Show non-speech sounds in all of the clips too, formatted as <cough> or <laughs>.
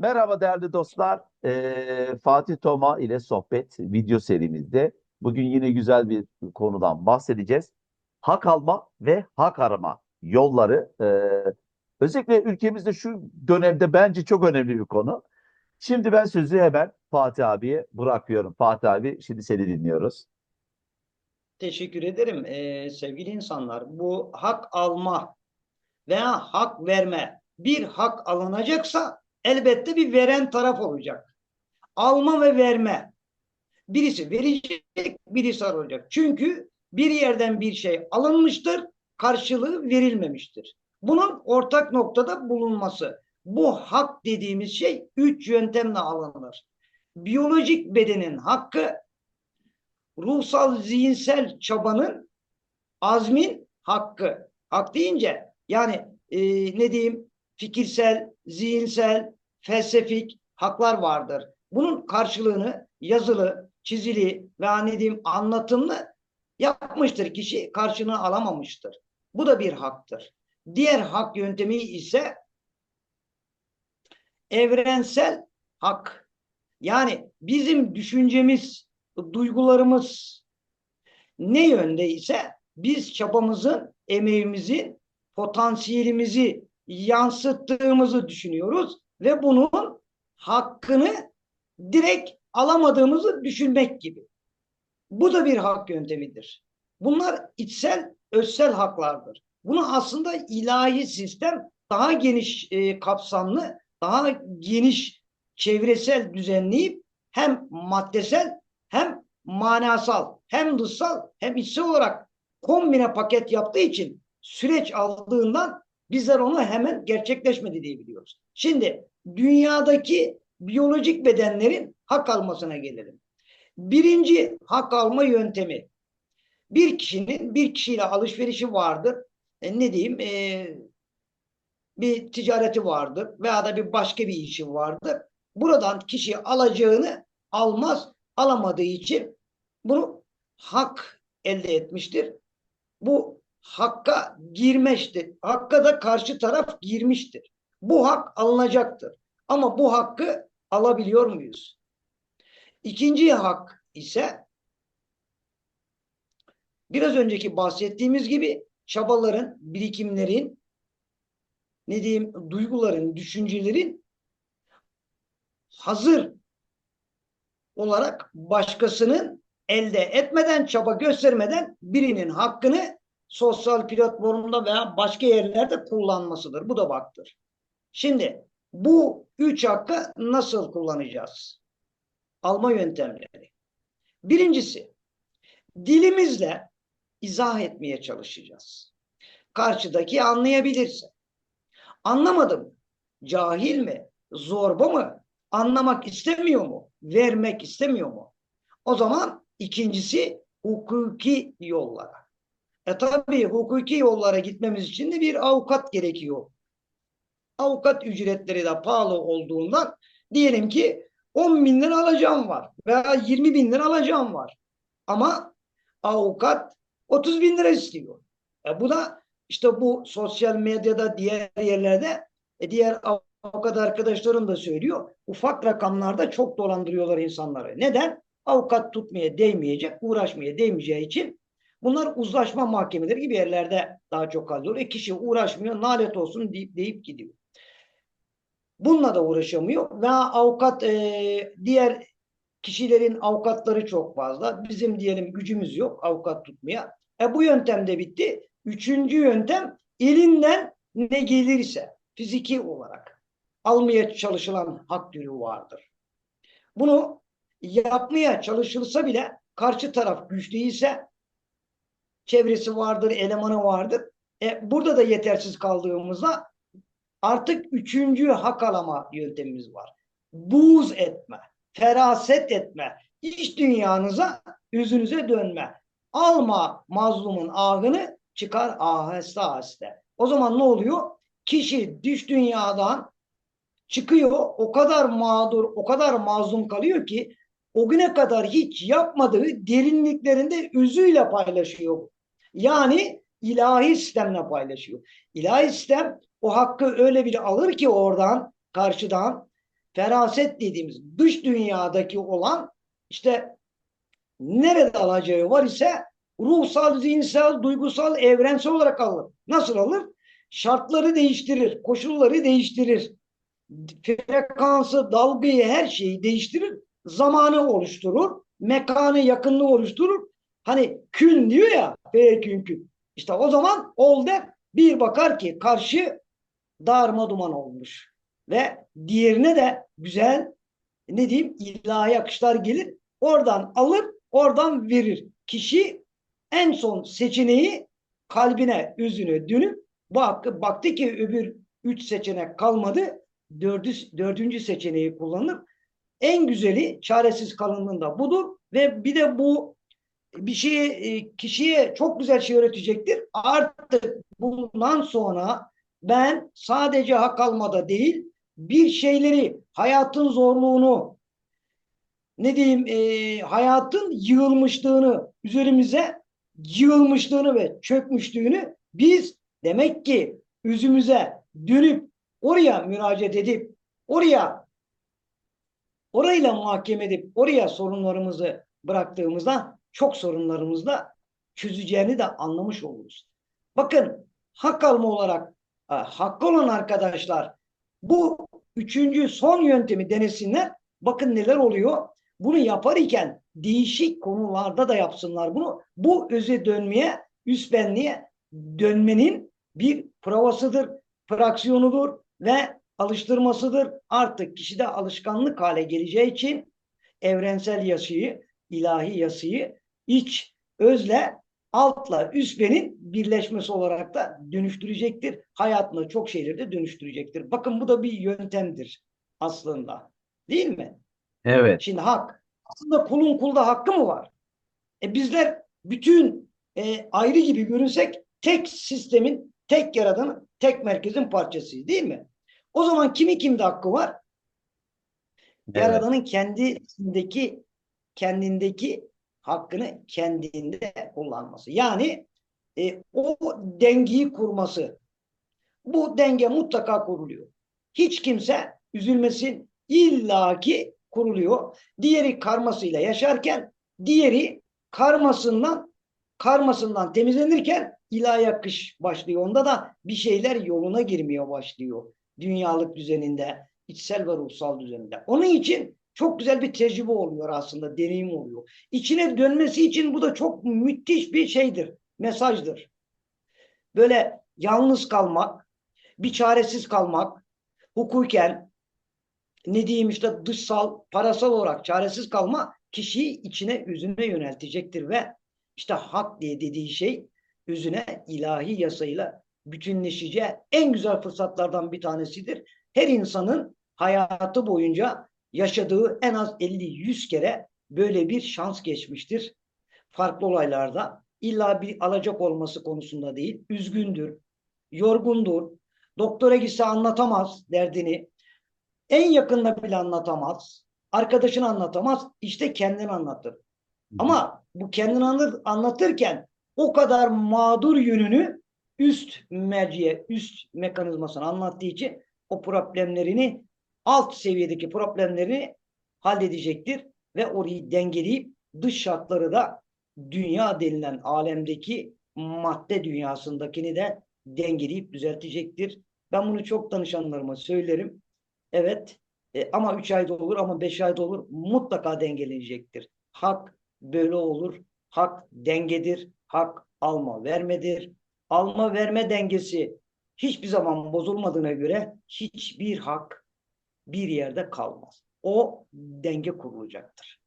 Merhaba değerli dostlar. Ee, Fatih Toma ile sohbet video serimizde bugün yine güzel bir konudan bahsedeceğiz. Hak alma ve hak arama yolları. Ee, özellikle ülkemizde şu dönemde bence çok önemli bir konu. Şimdi ben sözü hemen Fatih abiye bırakıyorum. Fatih abi şimdi seni dinliyoruz. Teşekkür ederim Ee, sevgili insanlar. Bu hak alma veya hak verme. Bir hak alınacaksa elbette bir veren taraf olacak. Alma ve verme. Birisi verecek, birisi alacak. Çünkü bir yerden bir şey alınmıştır, karşılığı verilmemiştir. Bunun ortak noktada bulunması. Bu hak dediğimiz şey üç yöntemle alınır. Biyolojik bedenin hakkı, ruhsal zihinsel çabanın azmin hakkı. Hak deyince yani e, ne diyeyim fikirsel, zihinsel, felsefik haklar vardır. Bunun karşılığını yazılı, çizili ve ne diyeyim anlatımlı yapmıştır kişi karşılığını alamamıştır. Bu da bir haktır. Diğer hak yöntemi ise evrensel hak. Yani bizim düşüncemiz, duygularımız ne yönde ise biz çabamızın, emeğimizin, potansiyelimizi yansıttığımızı düşünüyoruz ve bunun hakkını direkt alamadığımızı düşünmek gibi. Bu da bir hak yöntemidir. Bunlar içsel, özsel haklardır. Bunu aslında ilahi sistem daha geniş e, kapsamlı, daha geniş çevresel düzenleyip hem maddesel hem manasal hem dışsal hem içsel olarak kombine paket yaptığı için süreç aldığından bizler onu hemen gerçekleşmedi diye biliyoruz. Şimdi dünyadaki biyolojik bedenlerin hak almasına gelelim. Birinci hak alma yöntemi. Bir kişinin bir kişiyle alışverişi vardır. E, ne diyeyim? E, bir ticareti vardır veya da bir başka bir işi vardır. Buradan kişi alacağını almaz. Alamadığı için bunu hak elde etmiştir. Bu hakka girmiştir. Hakka da karşı taraf girmiştir. Bu hak alınacaktır. Ama bu hakkı alabiliyor muyuz? İkinci hak ise biraz önceki bahsettiğimiz gibi çabaların, birikimlerin, ne diyeyim, duyguların, düşüncelerin hazır olarak başkasının elde etmeden, çaba göstermeden birinin hakkını sosyal platformda veya başka yerlerde kullanmasıdır. Bu da baktır. Şimdi bu üç hakkı nasıl kullanacağız? Alma yöntemleri. Birincisi, dilimizle izah etmeye çalışacağız. Karşıdaki anlayabilirse. Anlamadım. Cahil mi? Zorba mı? Anlamak istemiyor mu? Vermek istemiyor mu? O zaman ikincisi hukuki yollara. E tabii hukuki yollara gitmemiz için de bir avukat gerekiyor. Avukat ücretleri de pahalı olduğundan diyelim ki 10 bin lira alacağım var veya 20 bin lira alacağım var. Ama avukat 30 bin lira istiyor. E bu da işte bu sosyal medyada diğer yerlerde e diğer avukat arkadaşlarım da söylüyor. Ufak rakamlarda çok dolandırıyorlar insanları. Neden? Avukat tutmaya değmeyecek, uğraşmaya değmeyeceği için bunlar uzlaşma mahkemeleri gibi yerlerde daha çok kalıyor. E kişi uğraşmıyor, nalet olsun deyip, deyip gidiyor. Bununla da uğraşamıyor. Ve avukat e, diğer kişilerin avukatları çok fazla. Bizim diyelim gücümüz yok avukat tutmaya. E bu yöntem de bitti. Üçüncü yöntem elinden ne gelirse fiziki olarak almaya çalışılan hak türü vardır. Bunu yapmaya çalışılsa bile karşı taraf güç değilse çevresi vardır, elemanı vardır. E, burada da yetersiz kaldığımızda artık üçüncü hak alama yöntemimiz var. Buğz etme, feraset etme, iç dünyanıza, yüzünüze dönme. Alma mazlumun ahını çıkar aheste aheste. O zaman ne oluyor? Kişi düş dünyadan çıkıyor, o kadar mağdur, o kadar mazlum kalıyor ki o güne kadar hiç yapmadığı derinliklerinde özüyle paylaşıyor. Yani ilahi sistemle paylaşıyor. İlahi sistem o hakkı öyle bir alır ki oradan, karşıdan feraset dediğimiz dış dünyadaki olan işte nerede alacağı var ise ruhsal, zihinsel, duygusal, evrensel olarak alır. Nasıl alır? Şartları değiştirir, koşulları değiştirir. Frekansı, dalgayı, her şeyi değiştirir. Zamanı oluşturur, mekanı, yakınlığı oluşturur. Hani kün diyor ya, fekün kün. İşte o zaman ol bir bakar ki karşı darma duman olmuş. Ve diğerine de güzel ne diyeyim ilahi akışlar gelir. Oradan alır, oradan verir. Kişi en son seçeneği kalbine, özüne dönüp bak, baktı ki öbür üç seçenek kalmadı. Dördü, dördüncü seçeneği kullanır. En güzeli çaresiz kalındığında budur. Ve bir de bu bir şeye, e, kişiye çok güzel şey öğretecektir. Artık bundan sonra ben sadece hak almada değil, bir şeyleri, hayatın zorluğunu, ne diyeyim, e, hayatın yığılmışlığını, üzerimize yığılmışlığını ve çökmüşlüğünü biz demek ki üzümüze dönüp oraya müracaat edip oraya orayla muhakeme edip oraya sorunlarımızı bıraktığımızda çok sorunlarımızda çözeceğini de anlamış oluruz. Bakın hak alma olarak e, hakkı olan arkadaşlar bu üçüncü son yöntemi denesinler. Bakın neler oluyor. Bunu yapar iken değişik konularda da yapsınlar bunu. Bu öze dönmeye, üst benliğe dönmenin bir provasıdır, fraksiyonudur ve alıştırmasıdır. Artık kişide alışkanlık hale geleceği için evrensel yasayı, ilahi yasayı iç, özle, altla, üst benin birleşmesi olarak da dönüştürecektir. Hayatında çok şeyleri de dönüştürecektir. Bakın bu da bir yöntemdir aslında. Değil mi? Evet. Şimdi hak. Aslında kulun kulda hakkı mı var? E bizler bütün e, ayrı gibi görünsek tek sistemin, tek yaradanın, tek merkezin parçasıyız değil mi? O zaman kimi kimde hakkı var? Evet. Yaradanın kendisindeki kendindeki hakkını kendinde kullanması. Yani e, o dengeyi kurması. Bu denge mutlaka kuruluyor. Hiç kimse üzülmesin illaki kuruluyor. Diğeri karmasıyla yaşarken diğeri karmasından karmasından temizlenirken ilahi akış başlıyor. Onda da bir şeyler yoluna girmeye başlıyor. Dünyalık düzeninde, içsel ve ruhsal düzeninde. Onun için çok güzel bir tecrübe oluyor aslında, deneyim oluyor. İçine dönmesi için bu da çok müthiş bir şeydir, mesajdır. Böyle yalnız kalmak, bir çaresiz kalmak, hukuken, ne diyeyim işte dışsal, parasal olarak çaresiz kalma kişiyi içine, üzüne yöneltecektir ve işte hak diye dediği şey üzüne ilahi yasayla bütünleşeceği en güzel fırsatlardan bir tanesidir. Her insanın hayatı boyunca yaşadığı en az 50-100 kere böyle bir şans geçmiştir. Farklı olaylarda illa bir alacak olması konusunda değil, üzgündür, yorgundur, doktora gitse anlatamaz derdini, en yakında bile anlatamaz, arkadaşını anlatamaz, işte kendini anlatır. Ama bu kendini anlatır, anlatırken o kadar mağdur yönünü üst merciye, üst mekanizmasına anlattığı için o problemlerini alt seviyedeki problemlerini halledecektir ve orayı dengeleyip dış şartları da dünya denilen alemdeki madde dünyasındakini de dengeleyip düzeltecektir. Ben bunu çok danışanlarıma söylerim. Evet e, ama 3 ayda olur ama 5 ayda olur mutlaka dengelenecektir. Hak böyle olur. Hak dengedir. Hak alma vermedir. Alma verme dengesi hiçbir zaman bozulmadığına göre hiçbir hak bir yerde kalmaz. O denge kurulacaktır.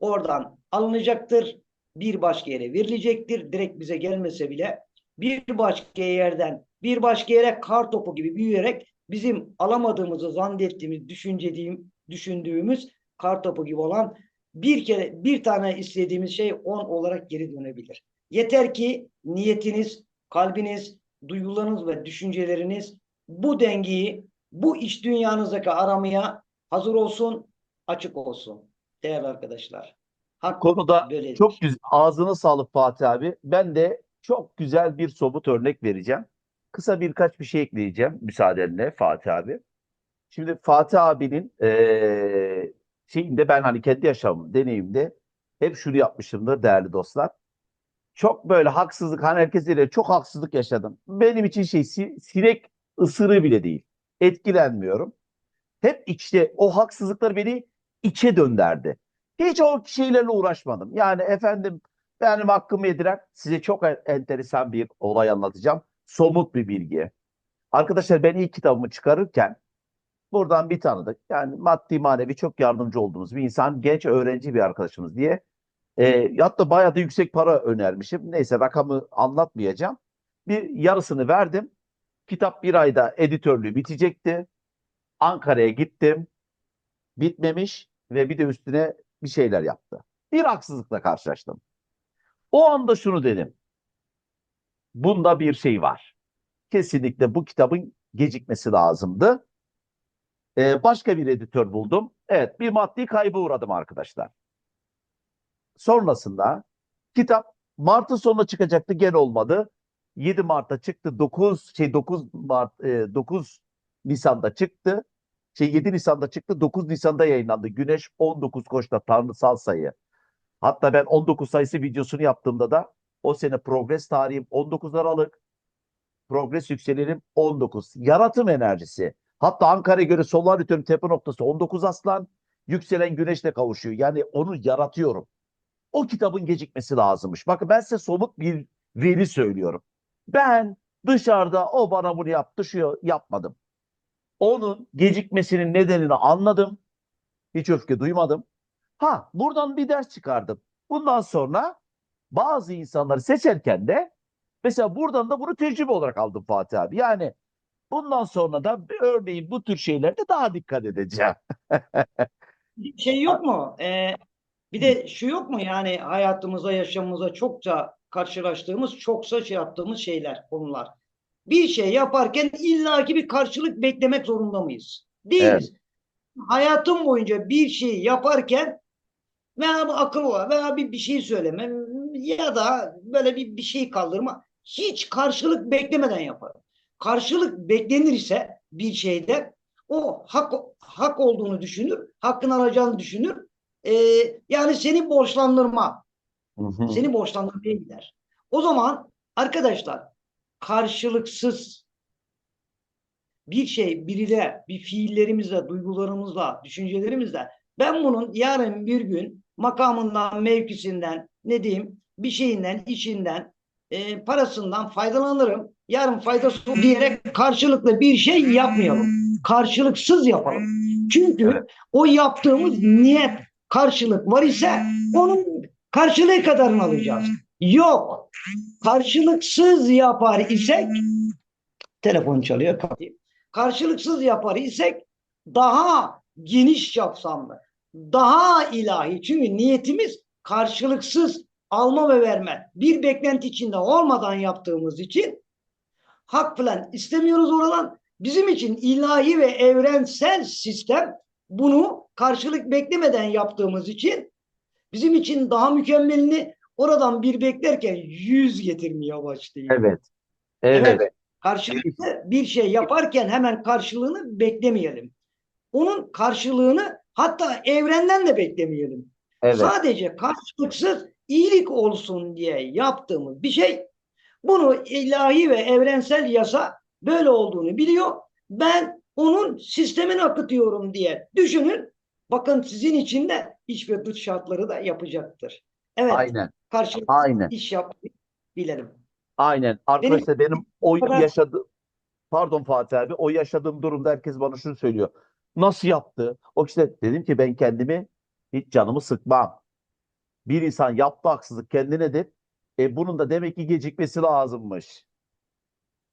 Oradan alınacaktır, bir başka yere verilecektir. Direkt bize gelmese bile bir başka yerden bir başka yere kar topu gibi büyüyerek bizim alamadığımızı zannettiğimiz, düşüncediğim, düşündüğümüz kar topu gibi olan bir kere bir tane istediğimiz şey on olarak geri dönebilir. Yeter ki niyetiniz, kalbiniz, duygularınız ve düşünceleriniz bu dengeyi bu iç dünyanızdaki aramaya hazır olsun, açık olsun değerli arkadaşlar. Hak konuda böyledir. çok güzel. Ağzına sağlık Fatih abi. Ben de çok güzel bir somut örnek vereceğim. Kısa birkaç bir şey ekleyeceğim müsaadenle Fatih abi. Şimdi Fatih abinin eee şeyinde ben hani kendi yaşamım, deneyimde hep şunu yapmışımdır değerli dostlar. Çok böyle haksızlık, hani herkes diyor çok haksızlık yaşadım. Benim için şey si- sinek ısırığı bile değil. Etkilenmiyorum. Hep içte o haksızlıklar beni içe dönderdi. Hiç o şeylerle uğraşmadım. Yani efendim benim hakkımı yediren size çok en- enteresan bir olay anlatacağım. Somut bir bilgi. Arkadaşlar ben ilk kitabımı çıkarırken buradan bir tanıdık. Yani maddi manevi çok yardımcı olduğumuz bir insan, genç öğrenci bir arkadaşımız diye. E, hatta bayağı da yüksek para önermişim. Neyse rakamı anlatmayacağım. Bir yarısını verdim. Kitap bir ayda editörlüğü bitecekti. Ankara'ya gittim. Bitmemiş ve bir de üstüne bir şeyler yaptı. Bir haksızlıkla karşılaştım. O anda şunu dedim. Bunda bir şey var. Kesinlikle bu kitabın gecikmesi lazımdı. Ee, başka bir editör buldum. Evet, bir maddi kaybı uğradım arkadaşlar. Sonrasında kitap Mart'ın sonuna çıkacaktı, gene olmadı. 7 Mart'ta çıktı. 9 şey 9 Mart e, 9 Nisan'da çıktı. Şey 7 Nisan'da çıktı. 9 Nisan'da yayınlandı. Güneş 19 koçta tanrısal sayı. Hatta ben 19 sayısı videosunu yaptığımda da o sene progres tarihim 19 Aralık. Progres yükselenim 19. Yaratım enerjisi. Hatta Ankara'ya göre solaryum tepe noktası 19 aslan. Yükselen güneşle kavuşuyor. Yani onu yaratıyorum. O kitabın gecikmesi lazımmış. Bakın ben size somut bir veri söylüyorum. Ben dışarıda o bana bunu yaptı, şu yapmadım. Onun gecikmesinin nedenini anladım. Hiç öfke duymadım. Ha, buradan bir ders çıkardım. Bundan sonra bazı insanları seçerken de mesela buradan da bunu tecrübe olarak aldım Fatih abi. Yani bundan sonra da örneğin bu tür şeylerde daha dikkat edeceğim. Şey yok mu? Ee, bir de şu yok mu yani hayatımıza, yaşamımıza çokça karşılaştığımız, çoksa şey yaptığımız şeyler, konular. Bir şey yaparken illaki bir karşılık beklemek zorunda mıyız? Değiliz. Hayatım boyunca bir şey yaparken veya bir akıl var veya bir, bir şey söyleme ya da böyle bir, bir şey kaldırma hiç karşılık beklemeden yaparım. Karşılık beklenirse bir şeyde o hak hak olduğunu düşünür, hakkını alacağını düşünür. Ee, yani seni borçlandırma, Seni borçlandırmaya gider. O zaman arkadaşlar karşılıksız bir şey biriyle, bir fiillerimizle, duygularımızla, düşüncelerimizle ben bunun yarın bir gün makamından, mevkisinden, ne diyeyim, bir şeyinden, işinden, e, parasından faydalanırım. Yarın faydası diyerek karşılıklı bir şey yapmayalım. Karşılıksız yapalım. Çünkü o yaptığımız niyet karşılık var ise onun karşılığı kadarını alacağız. Yok. Karşılıksız yapar isek telefon çalıyor kapatayım. Karşılıksız yapar isek daha geniş kapsamlı, daha ilahi. Çünkü niyetimiz karşılıksız alma ve verme. Bir beklenti içinde olmadan yaptığımız için hak falan istemiyoruz oradan. Bizim için ilahi ve evrensel sistem bunu karşılık beklemeden yaptığımız için bizim için daha mükemmelini oradan bir beklerken yüz getirmeye başlıyor. Evet. Evet. Karşılıklı bir şey yaparken hemen karşılığını beklemeyelim. Onun karşılığını hatta evrenden de beklemeyelim. Evet. Sadece karşılıksız iyilik olsun diye yaptığımız bir şey bunu ilahi ve evrensel yasa böyle olduğunu biliyor. Ben onun sistemini akıtıyorum diye düşünün. Bakın sizin için de iş ve dış şartları da yapacaktır. Evet, Aynen. karşılıklı Aynen. iş yapmayı bilelim. Aynen. Arkadaşlar benim o kadar- yaşadı pardon Fatih abi o yaşadığım durumda herkes bana şunu söylüyor. Nasıl yaptı? O işte dedim ki ben kendimi hiç canımı sıkmam. Bir insan yaptı haksızlık kendinedir. E bunun da demek ki gecikmesi lazımmış.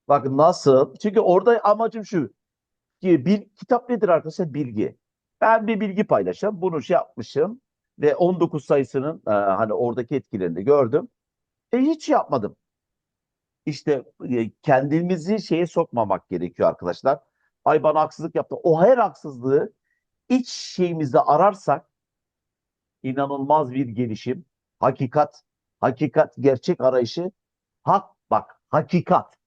Bakın nasıl? Çünkü orada amacım şu. Ki bir kitap nedir arkadaşlar? Bilgi. Ben bir bilgi paylaşacağım. Bunu şey yapmışım ve 19 sayısının e, hani oradaki etkilerini gördüm. E hiç yapmadım. İşte e, kendimizi şeye sokmamak gerekiyor arkadaşlar. Ay bana haksızlık yaptı. O her haksızlığı iç şeyimizde ararsak inanılmaz bir gelişim. Hakikat, hakikat, gerçek arayışı. Hak bak, hakikat.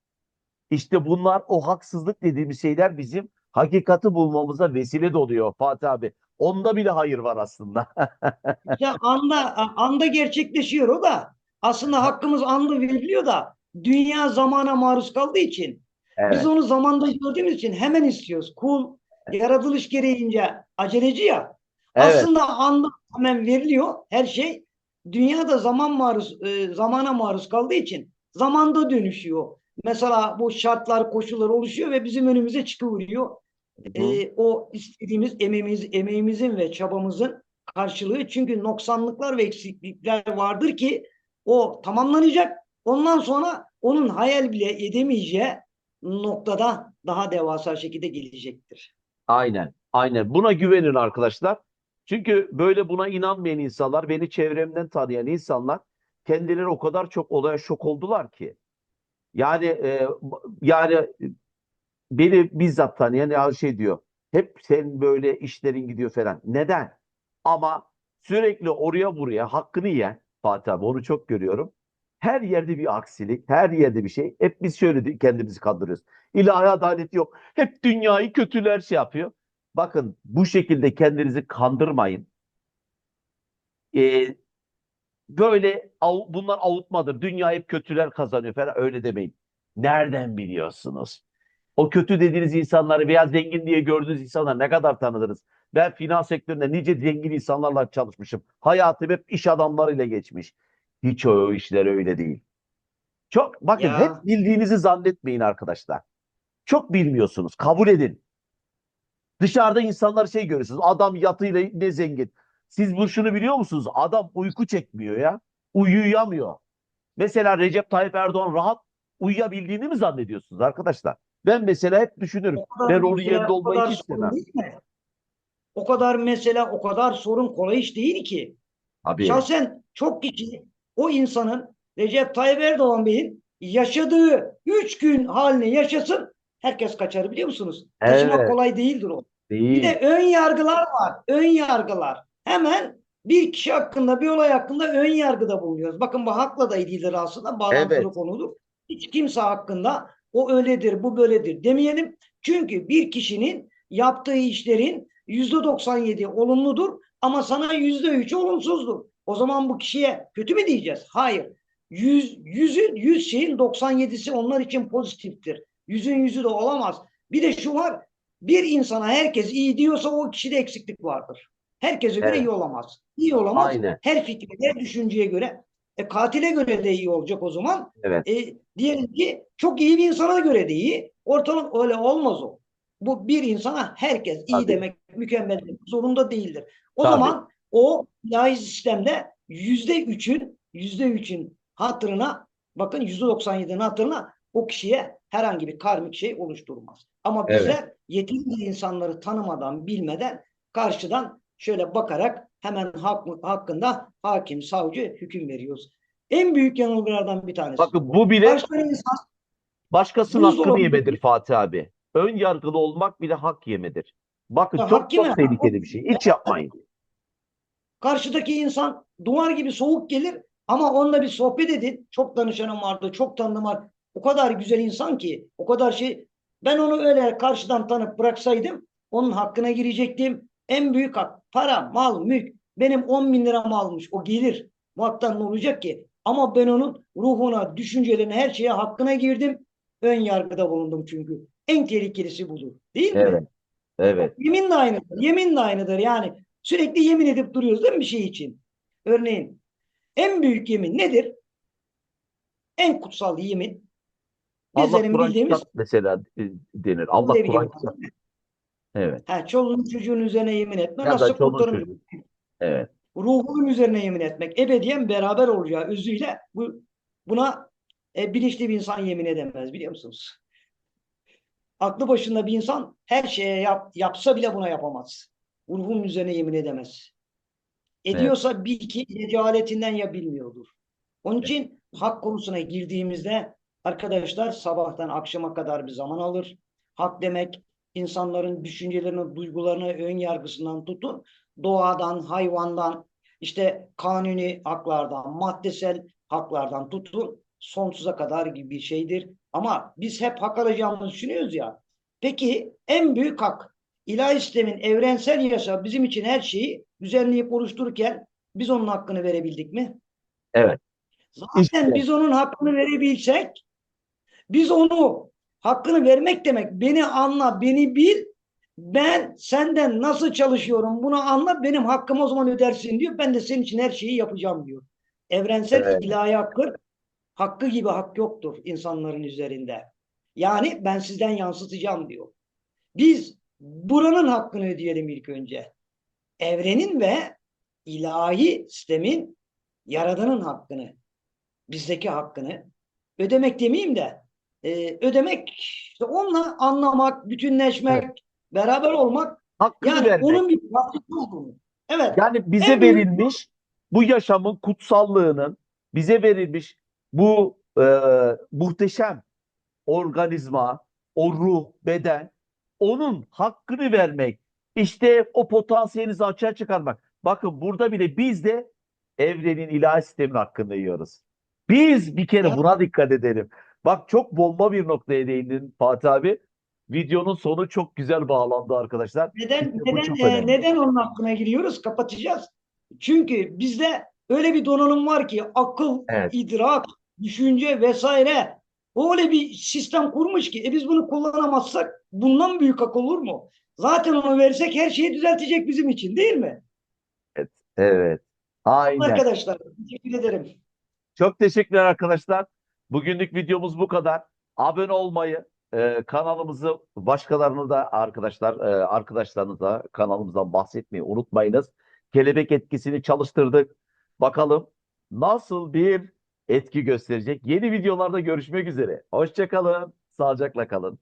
İşte bunlar o haksızlık dediğimiz şeyler bizim hakikati bulmamıza vesile de oluyor Fatih abi. Onda bile hayır var aslında. <laughs> İşte anda anda gerçekleşiyor o da. Aslında hakkımız anda veriliyor da dünya zamana maruz kaldığı için Evet, biz onu zamanda gördüğümüz için hemen istiyoruz. Kul yaratılış gereğince aceleci ya. evet, Aslında anda hemen veriliyor her şey. Dünyada zaman maruz e, zamana maruz kaldığı için zamanda dönüşüyor. Mesela bu şartlar, koşullar oluşuyor ve bizim önümüze çıkıveriyor. E, o istediğimiz emeğimiz, emeğimizin ve çabamızın karşılığı. Çünkü noksanlıklar ve eksiklikler vardır ki o tamamlanacak. Ondan sonra onun hayal bile edemeyeceği noktada daha devasa şekilde gelecektir. Aynen, aynen. Buna güvenin arkadaşlar. Çünkü böyle buna inanmayan insanlar, beni çevremden tanıyan insanlar kendileri o kadar çok olaya şok oldular ki. Yani e, yani beni bizzat tanıyan ya şey diyor. Hep sen böyle işlerin gidiyor falan. Neden? Ama sürekli oraya buraya hakkını yiyen Fatih abi onu çok görüyorum. Her yerde bir aksilik, her yerde bir şey. Hep biz şöyle di- kendimizi kandırıyoruz. İlahi adalet yok. Hep dünyayı kötüler şey yapıyor. Bakın bu şekilde kendinizi kandırmayın. Ee, böyle av- bunlar avutmadır. Dünya hep kötüler kazanıyor falan öyle demeyin. Nereden biliyorsunuz? O kötü dediğiniz insanları veya zengin diye gördüğünüz insanlar ne kadar tanıdınız? Ben finans sektöründe nice zengin insanlarla çalışmışım. Hayatım hep iş adamlarıyla geçmiş. Hiç o işler öyle değil. Çok bakın Ya. hep bildiğinizi zannetmeyin arkadaşlar. Çok bilmiyorsunuz. Kabul edin. Dışarıda insanlar şey görüyorsunuz. Adam yatıyla ne zengin. Siz bu şunu biliyor musunuz? Adam uyku çekmiyor ya. Uyuyamıyor. Mesela Recep Tayyip Erdoğan rahat uyuyabildiğini mi zannediyorsunuz arkadaşlar? Ben mesela hep düşünürüm. Ben onun yerinde olmayı hiç istemem. O kadar mesele, o kadar sorun kolay iş değil ki. Abi Şahsen çok kişi o insanın Recep Tayyip Erdoğan Bey'in yaşadığı üç gün halini yaşasın herkes kaçar biliyor musunuz? Evet. kolay değildir o. Bir değil. de ön yargılar var. Ön yargılar. Hemen bir kişi hakkında, bir olay hakkında ön yargıda bulunuyoruz. Bakın bu hakla da ilgilidir aslında. Bağlantılı Evet. konudur. Hiç kimse hakkında o öyledir, bu böyledir demeyelim. Çünkü bir kişinin yaptığı işlerin %97 olumludur ama sana %3 olumsuzdur. O zaman bu kişiye kötü mü diyeceğiz? Hayır. Yüz, yüzün, yüz şeyin 97'si onlar için pozitiftir. Yüzün yüzü de olamaz. Bir de şu var. Bir insana herkes iyi diyorsa o kişide eksiklik vardır. Herkese göre Evet. iyi olamaz. İyi olamaz. Aynen. Her fikre, her düşünceye göre. E, katile göre de iyi olacak o zaman. Evet. E, diyelim ki çok iyi bir insana göre de iyi. Ortalık öyle olmaz o. Bu bir insana herkes iyi Tabii. demek, mükemmel demek zorunda değildir. O Tabii. zaman o ilahi sistemde yüzde üçün, yüzde üçün hatırına, bakın yüzde 97'nin hatırına o kişiye herhangi bir karmik şey oluşturmaz. Ama Evet. bizler yeterince insanları tanımadan, bilmeden karşıdan şöyle bakarak hemen hak, hakkında hakim, savcı hüküm veriyoruz. En büyük yanılgılardan bir tanesi. Bakın bu bile Karşıdan insan başkasının hakkını yemedir Fatih abi. Ön yargılı olmak bile hak yemedir. Bakın Ya çok çok tehlikeli bir şey. Hiç yapmayın. Karşıdaki insan duvar gibi soğuk gelir ama onunla bir sohbet edin. Çok danışanım vardı, çok tanıdığım var. O kadar güzel insan ki, o kadar şey. Ben onu öyle karşıdan tanıp bıraksaydım onun hakkına girecektim. En büyük hak, para, mal, mülk. Benim 10 bin liram almış, o gelir. Muhattan ne olacak ki? Ama ben onun ruhuna, düşüncelerine, her şeye hakkına girdim. Ön yargıda bulundum çünkü. En tehlikelisi budur. Değil mi? Evet. Evet. Yemin de aynıdır. Yemin de aynıdır. Yani sürekli yemin edip duruyoruz değil mi bir şey için? Örneğin en büyük yemin nedir? En kutsal yemin Allah bizlerin Kur'an bildiğimiz mesela e, denir. Allah Kur'an kitap. Evet. ha, çoluğun çocuğun üzerine yemin etme. Ya da Nasıl çoluğun kurtarır? çocuğun. Evet. Ruhunun üzerine yemin etmek. Ebediyen beraber olacağı özüyle bu, buna e, bilinçli bir insan yemin edemez biliyor musunuz? Aklı başında bir insan her şeye yap, yapsa bile buna yapamaz. Ruhunun üzerine yemin edemez. Ediyorsa bil ki ya cehaletinden ya bilmiyordur. Onun için hak konusuna girdiğimizde arkadaşlar sabahtan akşama kadar bir zaman alır. Hak demek insanların düşüncelerine, duygularına, ön yargısından tutun, doğadan, hayvandan, işte kanuni haklardan, maddesel haklardan tutun, sonsuza kadar gibi bir şeydir. Ama biz hep hak alacağımızı düşünüyoruz ya. Peki en büyük hak ilahi sistemin evrensel yasa bizim için her şeyi düzenleyip oluştururken biz onun hakkını verebildik mi? Evet. Zaten İşte. biz onun hakkını verebilsek biz onu hakkını vermek demek beni anla, beni bil, ben senden nasıl çalışıyorum bunu anla, benim hakkımı o zaman ödersin diyor. Ben de senin için her şeyi yapacağım diyor. Evrensel Evet. ilahi hakkı, hakkı gibi hak yoktur insanların üzerinde. Yani ben sizden yansıtacağım diyor. Biz buranın hakkını ödeyelim ilk önce. Evrenin ve ilahi sistemin yaradanın hakkını, bizdeki hakkını ödemek demeyeyim de e, ödemek işte onunla anlamak, bütünleşmek, beraber olmak Hakkını yani vermek. onun bir parçası olduğunu. Evet. Yani bize En verilmiş bu yaşamın kutsallığının bize verilmiş bu e, muhteşem organizma, o ruh, beden onun hakkını vermek. İşte o potansiyelinizi açığa çıkarmak. Bakın burada bile biz de evrenin ilahi sistemin hakkını yiyoruz. Biz bir kere buna dikkat edelim. Bak çok bomba bir noktaya değindin Fatih abi. Videonun sonu çok güzel bağlandı arkadaşlar. Neden İşte neden e, neden onun hakkına giriyoruz? Kapatacağız. Çünkü bizde öyle bir donanım var ki akıl, Evet. idrak, düşünce vesaire öyle bir sistem kurmuş ki e biz bunu kullanamazsak bundan büyük akıl olur mu? Zaten onu versek her şeyi düzeltecek bizim için değil mi? Evet. Aynen. Arkadaşlar teşekkür ederim. Çok teşekkürler arkadaşlar. Bugünlük videomuz bu kadar. Abone olmayı, e, kanalımızı başkalarını da arkadaşlar, e, arkadaşlarınıza kanalımızdan bahsetmeyi unutmayınız. Kelebek etkisini çalıştırdık. Bakalım nasıl bir etki gösterecek. Yeni videolarda görüşmek üzere. Hoşça kalın, sağlıcakla kalın.